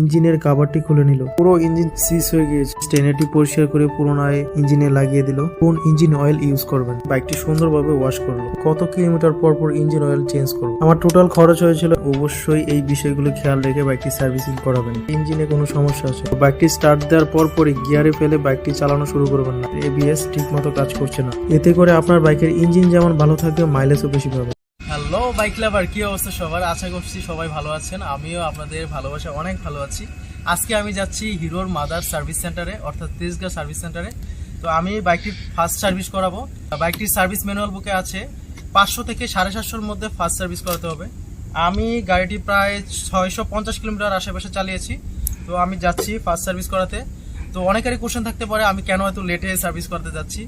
ইঞ্জিনের কাভারটি খুলে নিল। পুরো ইঞ্জিন সিজ হয়ে গিয়েছে। স্টেনারটি পরিষ্কার করে পুরোনায় ইঞ্জিনে লাগিয়ে দিল। কোন ইঞ্জিন অয়েল ইউজ করবেন? বাইকটি সুন্দরভাবে ওয়াশ করল। কত কিলোমিটার পর পর ইঞ্জিন অয়েল চেঞ্জ করব আমার টোটাল খরচ হয়েছিল, অবশ্যই এই বিষয়গুলো খেয়াল রেখে বাইকটি সার্ভিসিং করাবেন। ইঞ্জিনে কোনো সমস্যা আছে? বাইকটি স্টার্ট দেওয়ার পর পরই গিয়ারে ফেলে বাইকটি চালানো শুরু করবেন না। এবিএস ঠিক মতো কাজ করছে না। এতে করে আপনার বাইকের ইঞ্জিন যেমন ভালো থাকবে, মাইলেজও বেশি পাবে বাইক লাভার কি অবস্থা? সবার আশা করছি সবাই ভালো আছেন। আমিও আপনাদের ভালোবাসা অনেক ভালো আছি। আজকে আমি যাচ্ছি হিরোর মাদার সার্ভিস সেন্টারে, অর্থাৎ তেজগা সার্ভিস সেন্টারে। তো আমি বাইকটির ফার্স্ট সার্ভিস করাবো। বাইকটির সার্ভিস ম্যানুয়াল বুকে আছে, পাঁচশো থেকে সাড়ে সাতশোর মধ্যে ফার্স্ট সার্ভিস করাতে হবে। আমি গাড়িটি প্রায় ছয়শো পঞ্চাশ কিলোমিটার আশেপাশে চালিয়েছি। তো আমি যাচ্ছি ফার্স্ট সার্ভিস করাতে। তো অনেকেরই কোশ্চেন থাকতে পারে, আমি কেন এত লেটে সার্ভিস করতে যাচ্ছি?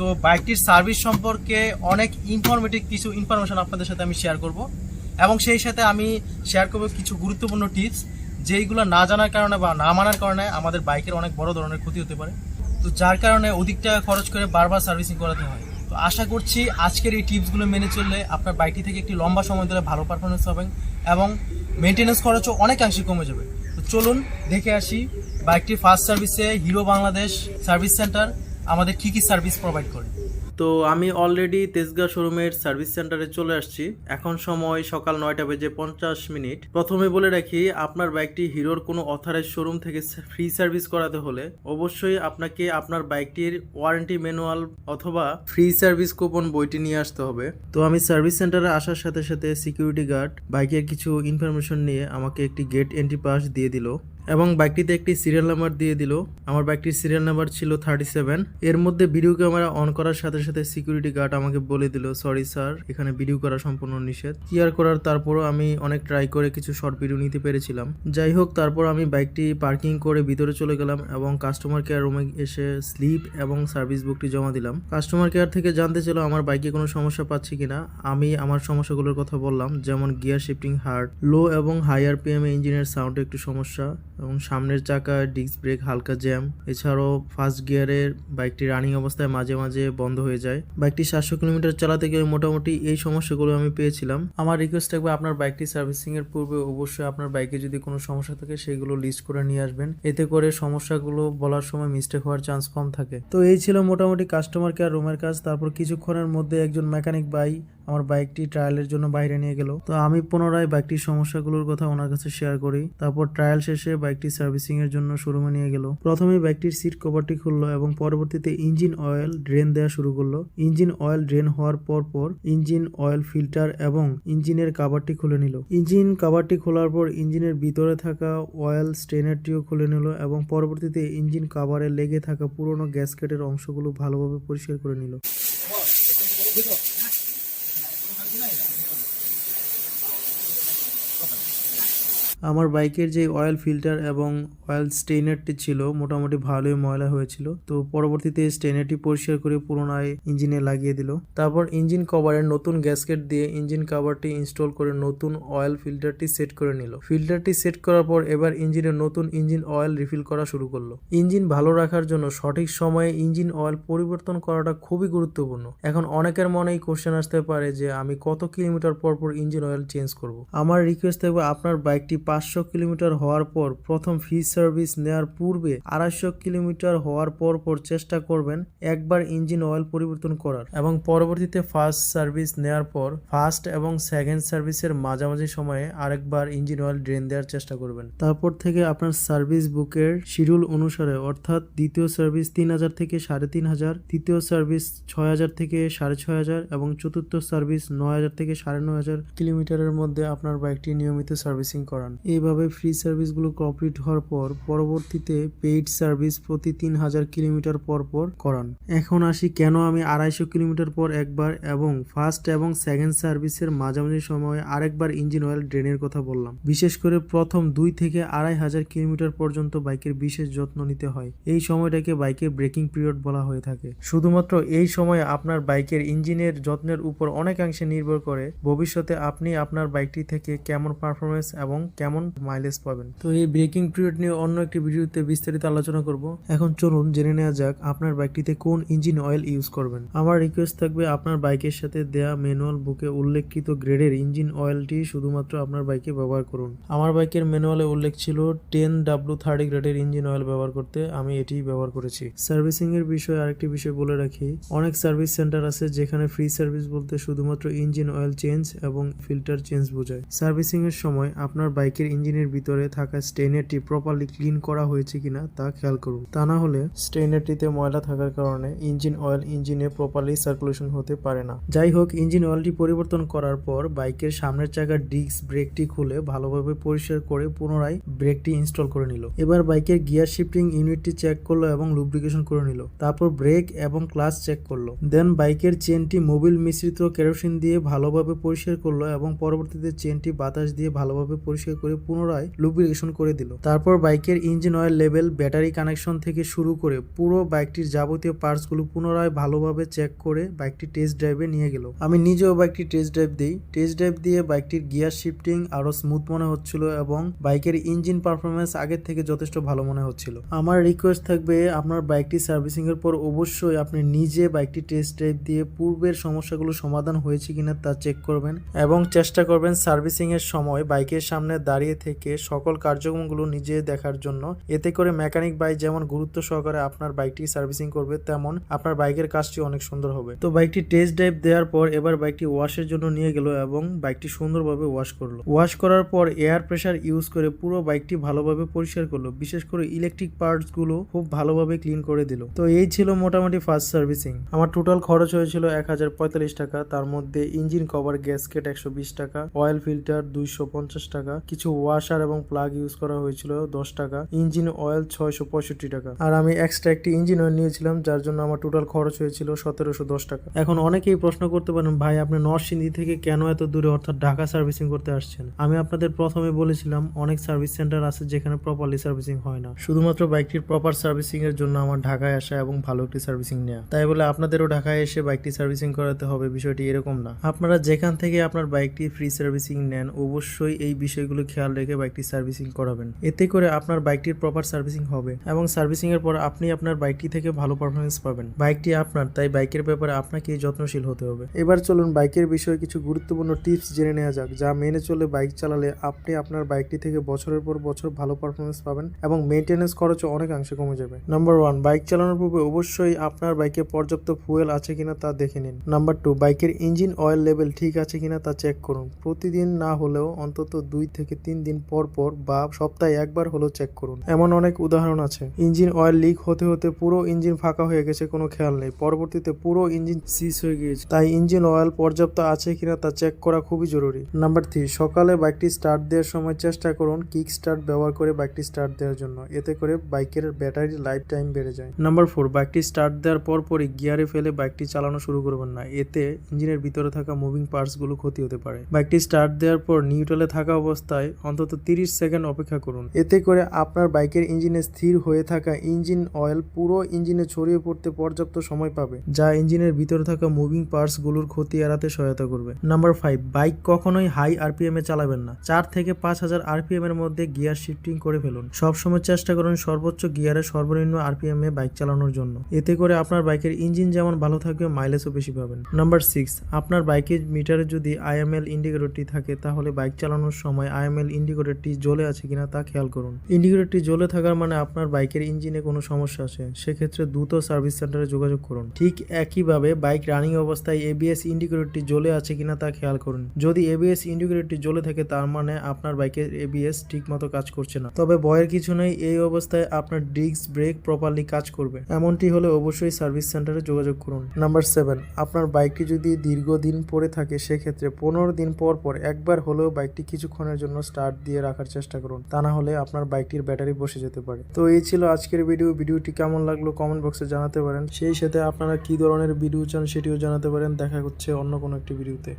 তো বাইকটির সার্ভিস সম্পর্কে অনেক ইনফরমেটিভ কিছু ইনফরমেশন আপনাদের সাথে আমি শেয়ার করব। এবং সেই সাথে আমি শেয়ার করব কিছু গুরুত্বপূর্ণ টিপস যেইগুলো না জানার কারণে বা না মানার কারণে আমাদের বাইকের অনেক বড় ধরনের ক্ষতি হতে পারে। তো যার কারণে অধিক টাকা খরচ করে বারবার সার্ভিসিং করাতে হয়। তো আশা করছি আজকের এই টিপসগুলো মেনে চললে আপনার বাইকটি থেকে একটি লম্বা সময় ধরে ভালো পারফরমেন্স হবে এবং মেনটেন্যান্স খরচও অনেকাংশে কমে যাবে। তো চলুন দেখে আসি বাইকটির ফার্স্ট সার্ভিসে হিরো বাংলাদেশ সার্ভিস সেন্টার আমাদের কি কি সার্ভিস প্রোভাইড করে? তো আমি অলরেডি তেজগা শোরুমের সার্ভিস সেন্টারে চলে আসছি। এখন সময় সকাল নয়টা বেজে পঞ্চাশ মিনিট। প্রথমে বলে রাখি, আপনার বাইকটি হিরোর কোনো অথরাইজ শোরুম থেকে ফ্রি সার্ভিস করাতে হলে অবশ্যই আপনাকে আপনার বাইকটির ওয়ারেন্টি ম্যানুয়াল অথবা ফ্রি সার্ভিস কুপন বইটি নিয়ে আসতে হবে। তো আমি সার্ভিস সেন্টারে আসার সাথে সাথে সিকিউরিটি গার্ড বাইকের কিছু ইনফরমেশন নিয়ে আমাকে একটি গেট এন্ট্রি পাস দিয়ে দিল। এবং বাইকটিতে একটি সিরিয়াল নাম্বার দিয়ে দিল। আমার বাইকটির সিরিয়াল নাম্বার ছিল থার্টি সেভেন এর মধ্যে ভিডিও ক্যামেরা অন করার সাথে সাথে সিকিউরিটি গার্ড আমাকে বলে দিল সরি স্যার এখানে ভিডিও করা সম্পূর্ণ নিষেধ। কি আর করার তারপরও আমি অনেক ট্রাই করে কিছু শর্ট ভিডিও নিতে পেরেছিলাম। যাই হোক, তারপর আমি বাইকটি পার্কিং করে ভিতরে চলে গেলাম এবং কাস্টমার কেয়ার রুমে এসে স্লিপ এবং সার্ভিস বুকটি জমা দিলাম। কাস্টমার কেয়ার থেকে জানতে ছিল আমার বাইকে কোনো সমস্যা পাচ্ছি কিনা। আমি আমার সমস্যাগুলোর কথা বললাম, যেমন গিয়ার শিফটিং হার্ড লো এবং হাই আরপিএম এ ইঞ্জিনের সাউন্ডে একটু সমস্যা। এবং সামনের চাকা ডিস্ক ব্রেক হালকা জ্যাম এছাড়াও ফার্স্ট গিয়ারের বাইকটি রানিং অবস্থায় মাঝে মাঝে বন্ধ হয়ে যায়। বাইকটি সাতশো কিলোমিটার চালাতে গিয়ে মোটামুটি এই সমস্যাগুলো আমি পেয়েছিলাম। আমার রিকোয়েস্ট থাকবে আপনার বাইকটি সার্ভিসিং এর পূর্বে অবশ্যই আপনার বাইকে যদি কোনো সমস্যা থাকে সেগুলো লিস্ট করে নিয়ে আসবেন। এতে করে সমস্যাগুলো বলার সময় মিস্টেক হওয়ার চান্স কম থাকে। তো এই ছিল মোটামুটি কাস্টমার কেয়ার রুমের কাজ। তারপর কিছুক্ষণের মধ্যে একজন মেকানিক ভাই আমার বাইকটি ট্রায়ালের জন্য বাইরে নিয়ে গেল। তো আমি পুনরায় বাইকটির সমস্যাগুলোর কথা ওনার কাছে শেয়ার করি। তারপর ট্রায়াল শেষে বাইকটি সার্ভিসিং এর জন্য শোরুমে নিয়ে গেল। প্রথমে বাইকটির সিট কভারটি খুললো এবং পরবর্তীতে ইঞ্জিন অয়েল ড্রেন দেওয়া শুরু করল। ইঞ্জিন অয়েল ড্রেন হওয়ার পর পর ইঞ্জিন অয়েল ফিল্টার এবং ইঞ্জিনের কাভারটি খুলে নিল। ইঞ্জিন কাভারটি খোলার পর ইঞ্জিনের ভিতরে থাকা অয়েল স্টেনারটিও খুলে নিল এবং পরবর্তীতে ইঞ্জিন কাভারে লেগে থাকা পুরনো গ্যাসকেটের অংশগুলো ভালোভাবে পরিষ্কার করে নিল। আমার বাইকের যে অয়েল ফিল্টার এবং অয়েল স্টেনারটি ছিল, মোটামুটি ভালোই ময়লা হয়েছিল। তো পরবর্তীতে স্টেনারটি পরিষ্কার করে পুনরায় ইঞ্জিনে লাগিয়ে দিল। তারপর ইঞ্জিন কভারের নতুন গ্যাসকেট দিয়ে ইঞ্জিন কভারটি ইনস্টল করে নতুন অয়েল ফিল্টারটি সেট করে নিল। ফিল্টারটি সেট করার পর এবার ইঞ্জিনের নতুন ইঞ্জিন অয়েল রিফিল করা শুরু করল। ইঞ্জিন ভালো রাখার জন্য সঠিক সময়ে ইঞ্জিন অয়েল পরিবর্তন করাটা খুবই গুরুত্বপূর্ণ। এখন অনেকের মনেই কোশ্চেন আসতে পারে যে, আমি কত কিলোমিটার পর পর ইঞ্জিন অয়েল চেঞ্জ করব? আমার রিকোয়েস্ট থাকবে আপনার বাইকটি পাঁচশো কিলোমিটার হওয়ার পর প্রথম ফ্রি সার্ভিস নেওয়ার পূর্বে আড়াইশো কিলোমিটার হওয়ার পর পর চেষ্টা করবেন একবার ইঞ্জিন অয়েল পরিবর্তন করার। এবং পরবর্তীতে ফার্স্ট সার্ভিস নেওয়ার পর ফার্স্ট এবং সেকেন্ড সার্ভিসের মাঝামাঝি সময়ে আরেকবার ইঞ্জিন অয়েল ড্রেন দেওয়ার চেষ্টা করবেন। তারপর থেকে আপনার সার্ভিস বুকের শিডিউল অনুসারে, অর্থাৎ দ্বিতীয় সার্ভিস তিন হাজার থেকে সাড়ে তিন হাজার, তৃতীয় সার্ভিস ছয় হাজার থেকে সাড়ে ছয় হাজার এবং চতুর্থ সার্ভিস নয় হাজার থেকে সাড়ে নয় হাজার কিলোমিটারের মধ্যে আপনার বাইকটি নিয়মিত সার্ভিসিং করান। এইভাবে ফ্রি সার্ভিসগুলো কমপ্লিট হওয়ার পর পরবর্তীতে পেইড সার্ভিস প্রতি তিন হাজার কিলোমিটার পর পর করান। এখন আসি কেন আমি আড়াইশো কিলোমিটার পর একবার এবং ফার্স্ট এবং সেকেন্ড সার্ভিসের মাঝামাঝি সময়ে আরেকবার ইঞ্জিন অয়েল ড্রেনের কথা বললাম। বিশেষ করে প্রথম দুই থেকে আড়াই হাজার কিলোমিটার পর্যন্ত বাইকের বিশেষ যত্ন নিতে হয়। এই সময়টাকে বাইকের ব্রেকিং পিরিয়ড বলা হয়ে থাকে। শুধুমাত্র এই সময়ে আপনার বাইকের ইঞ্জিনের যত্নের উপর অনেকাংশে নির্ভর করে। ভবিষ্যতে আপনি আপনার বাইকটি থেকে কেমন পারফরমেন্স এবং কেমন কেমন মাইলেজ পাবেন? তো এই ব্রেকিং পিরিয়ড নিয়ে অন্য একটি ভিডিওতে বিস্তারিত আলোচনা করব। এখন চলুন জেনে নেওয়া যাক আপনার বাইকটিতে কোন ইঞ্জিন অয়েল ইউজ করবেন। আমার রিকোয়েস্ট থাকবে আপনার বাইকের সাথে দেয়া ম্যানুয়াল বুকে উল্লেখিত গ্রেডের ইঞ্জিন অয়েলটি শুধুমাত্র আপনার বাইকে ব্যবহার করুন। আমার বাইকের ম্যানুয়ালে উল্লেখ ছিল টেন ডাব্লু থার্টি গ্রেডের ইঞ্জিন অয়েল ব্যবহার করতে আমি এটি ব্যবহার করেছি। সার্ভিসিং এর বিষয়ে আরেকটি বিষয় বলে রাখি, অনেক সার্ভিস সেন্টার আছে যেখানে ফ্রি সার্ভিস বলতে শুধুমাত্র ইঞ্জিন অয়েল চেঞ্জ এবং ফিল্টার চেঞ্জ বোঝায়। সার্ভিসিং এর সময় আপনার বাইকের ইঞ্জিনের ভিতরে থাকা স্টেইনারটি প্রপারলি ক্লিন করা হয়েছে কিনা তা খেয়াল করুন। তা না হলে স্টেইনারটিতে ময়লা থাকার কারণে ইঞ্জিন অয়েল ইঞ্জিনে প্রপারলি সার্কুলেশন হতে পারে না। যাই হোক, ইঞ্জিন অয়েলটি পরিবর্তন করার পর বাইকের সামনের চাকার ডিস্ক ব্রেকটি খুলে ভালোভাবে পরিষ্কার করে পুনরায় ব্রেকটি ইনস্টল করে নিল। এবার বাইকের গিয়ার শিফটিং ইউনিটটি চেক করল এবং লুব্রিকেশন করে নিল। তারপর ব্রেক এবং ক্লাস চেক করল। দেন বাইকের চেনটি মোবিল মিশ্রিত কেরোসিন দিয়ে ভালোভাবে পরিষ্কার করল এবং পরবর্তীতে চেনটি বাতাস দিয়ে ভালোভাবে পরিষ্কার করে পুনরায় লুব্রিকেশন করে দিল। তারপর বাইকের engine oil level battery connection থেকে শুরু করে পুরো বাইকটির যাবতীয় পার্টসগুলো পুনরায় ভালোভাবে চেক করে বাইকটি টেস্ট ড্রাইভে নিয়ে গেল। আমি নিজেও বাইকটি টেস্ট ড্রাইভ দিই। টেস্ট ড্রাইভ দিয়ে বাইকটির গিয়ার শিফটিং আরও স্মুথ মনে হচ্ছিল এবং বাইকের ইঞ্জিন পারফরমেন্স আগের থেকে যথেষ্ট ভালো মনে হচ্ছিল। আমার রিকোয়েস্ট থাকবে, আপনার বাইকটি সার্ভিসিং এর পর অবশ্যই আপনি নিজে বাইকটি টেস্ট ড্রাইভ দিয়ে পূর্বের সমস্যাগুলো সমাধান হয়েছে কিনা তা চেক করবেন এবং চেষ্টা করবেন সার্ভিসিং এর সময় বাইকের সামনে দাঁড়িয়ে থেকে সকল কার্যক্রমগুলো নিজে দেখার জন্য। এতে করে মেকানিক ভাই যেমন গুরুত্ব সহকারে আপনার বাইকটি সার্ভিসিং করবে, তেমন আপনার বাইকের কাজটি অনেক সুন্দর হবে। তো বাইকটি টেস্ট ড্রাইভ দেওয়ার পর এবার বাইকটি ওয়াশের জন্য নিয়ে গেল এবং বাইকটি সুন্দরভাবে ওয়াশ করল। ওয়াশ করার পর এয়ার প্রেসার ইউজ করে পুরো বাইকটি ভালোভাবে পরিষ্কার করল। বিশেষ করে ইলেকট্রিক পার্টসগুলো খুব ভালোভাবে ক্লিন করে দিল। তো এই ছিল মোটামুটি ফার্স্ট সার্ভিসিং। আমার টোটাল খরচ হয়েছিল এক হাজার পঁয়তাল্লিশ টাকা। তার মধ্যে ইঞ্জিন কভার, গ্যাসকেট একশো বিশ টাকা, অয়েল ফিল্টার দুইশো পঞ্চাশ টাকা, কিছু ওয়াশার এবং প্লাগ ইউজ করা হয়েছিল দশ টাকা ইঞ্জিন অয়েল ছয়শো পঁয়ষট্টি টাকা। আর আমি এক্সট্রা একটি ইঞ্জিন অয়েল নিয়েছিলাম, যার জন্য আমার টোটাল খরচ হয়েছিল সতেরোশো দশ টাকা। এখন অনেকেই প্রশ্ন করতে পারেন, ভাই, আপনি নরসিংদী থেকে কেন এত দূরে অর্থাৎ ঢাকা সার্ভিসিং করতে আসছেন? আমি আপনাদের প্রথমে বলেছিলাম, অনেক সার্ভিস সেন্টার আছে যেখানে প্রপারলি সার্ভিসিং হয় না। শুধুমাত্র বাইকটির প্রপার সার্ভিসিং এর জন্য আমার ঢাকায় আসা এবং ভালো একটি সার্ভিসিং নেওয়া তাই বলে আপনাদেরও ঢাকায় এসে বাইকটি সার্ভিসিং করাতে হবে, বিষয়টি এরকম না। আপনারা যেখান থেকে আপনার বাইকটি ফ্রি সার্ভিসিং নেন, অবশ্যই এই বিষয়গুলো খেয়াল রেখে বাইকটি সার্ভিসিং করাবেন। এতে করে আপনার বাইকটির প্রপার সার্ভিসিং হবে এবং সার্ভিসিং এর পর আপনি আপনার বাইকটি থেকে ভালো পারফরমেন্স পাবেন। বাইকটি আপনার, তাই বাইকের ব্যাপারে আপনাকে যত্নশীল হতে হবে। এবার চলুন বাইকের বিষয়ে কিছু গুরুত্বপূর্ণ টিপস জেনে নেওয়া যাক, যা মেনে চলে বাইক চালালে আপনি আপনার বাইকটি থেকে বছরের পর বছর ভালো পারফরমেন্স পাবেন এবং মেনটেন্যান্স খরচও অনেকাংশে কমে যাবে। নাম্বার ওয়ান বাইক চালানোর পূর্বে অবশ্যই আপনার বাইকে পর্যাপ্ত ফুয়েল আছে কিনা তা দেখে নিন। নাম্বার টু বাইকের ইঞ্জিন অয়েল লেভেল ঠিক আছে কিনা তা চেক করুন। প্রতিদিন না হলেও অন্তত দুই থেকে তিন দিন পর পর বা সপ্তাহে একবার হলেও চেক করুন। এমন অনেক উদাহরণ আছে। ইঞ্জিন অয়েল লিক হতে হতে পুরো ইঞ্জিন ফাঁকা হয়ে গেছে, কোনো খেয়াল নেই। পরবর্তীতে পুরো ইঞ্জিন সিজ হয়ে গিয়েছে। তাই ইঞ্জিন অয়েল পর্যাপ্ত আছে কিনা তা চেক করা খুবই জরুরি। নাম্বার থ্রি সকালে বাইকটি স্টার্ট দেওয়ার সময় চেষ্টা করুন কিক স্টার্ট ব্যবহার করে বাইকটি স্টার্ট দেওয়ার জন্য। এতে করে বাইকের ব্যাটারি লাইফ টাইম বেড়ে যায়। নাম্বার ফোর বাইকটি স্টার্ট দেওয়ার পর পরই গিয়ারে ফেলে বাইকটি চালানো শুরু করবেন না। এতে ইঞ্জিনের ভিতরে থাকা মুভিং পার্টসগুলো ক্ষতি হতে পারে। বাইকটি স্টার্ট দেওয়ার পর নিউট্রালে থাকা অবস্থায় অন্তত তিরিশ সেকেন্ড অপেক্ষা করুন। এতে করে আপনার বাইকের ইঞ্জিনে স্থির হয়ে থাকা ইঞ্জিন অয়েল পুরো ইঞ্জিনে ছড়িয়ে পড়তে পর্যাপ্ত সময় পাবে, যা ইঞ্জিনের ভিতরে থাকা মুভিং পার্টসগুলোর ক্ষতি এড়াতে সহায়তা করবে। নাম্বার ফাইভ, বাইক কখনোই হাই আরপিএম এ চালাবেন না। চার থেকে পাঁচ হাজার আরপিএম এর মধ্যে গিয়ার শিফটিং করে ফেলুন। সবসময় চেষ্টা করুন সর্বোচ্চ গিয়ারে সর্বনিম্ন আরপিএম এ বাইক চালানোর জন্য। এতে করে আপনার বাইকের ইঞ্জিন যেমন ভালো থাকবে, মাইলেজও বেশি পাবেন। নাম্বার সিক্স, আপনার বাইকের মিটারে যদি আইএমএল ইন্ডিকেটরটি থাকে, তাহলে বাইক চালানোর সময় আইএমএল ইন্ডিকেটরটি জ্বলে আছে কিনা তা খেয়াল করুন। ইন্ডিকেটরটি জ্বলে থাকার মানে আপনার বাইকের ইঞ্জিনে কোনো সমস্যা আছে, সেক্ষেত্রে দ্রুত সার্ভিস সেন্টারে যোগাযোগ করুন। ঠিক একইভাবে বাইক রানিং অবস্থায় এবিএস ইন্ডিকেটরটি জ্বলে আছে কিনা তা খেয়াল করুন। যদি এবিএস ইন্ডিকেটরটি জ্বলে থাকে, তার মানে আপনার বাইকের এবিএস ঠিকমতো কাজ করছে না। তবে ভয়ের কিছু নেই, এই অবস্থায় আপনার ডিস্ক ব্রেক প্রপারলি কাজ করবে। এমনটি হলে অবশ্যই সার্ভিস সেন্টারে যোগাযোগ করুন। নাম্বার সেভেন, আপনার বাইকটি যদি দীর্ঘদিন পরে থাকে, সেক্ষেত্রে পনেরো দিন পর পর একবার হলেও বাইকটি কিছুক্ষণের জন্য স্টার্ট দিয়ে রাখার চেষ্টা করুন। তা না হলে আপনার বাইকটির ব্যাটারি বসে যেতে পারে। তো এই ছিল আজকের ভিডিও ভিডিওটি কেমন লাগল কমেন্ট বক্সে জানাতে পারেন। সেই সাথে আপনারা কি ধরনের ভিডিও চান সেটিও জানাতে পারেন। দেখা হচ্ছে অন্য কোনো একটি ভিডিওতে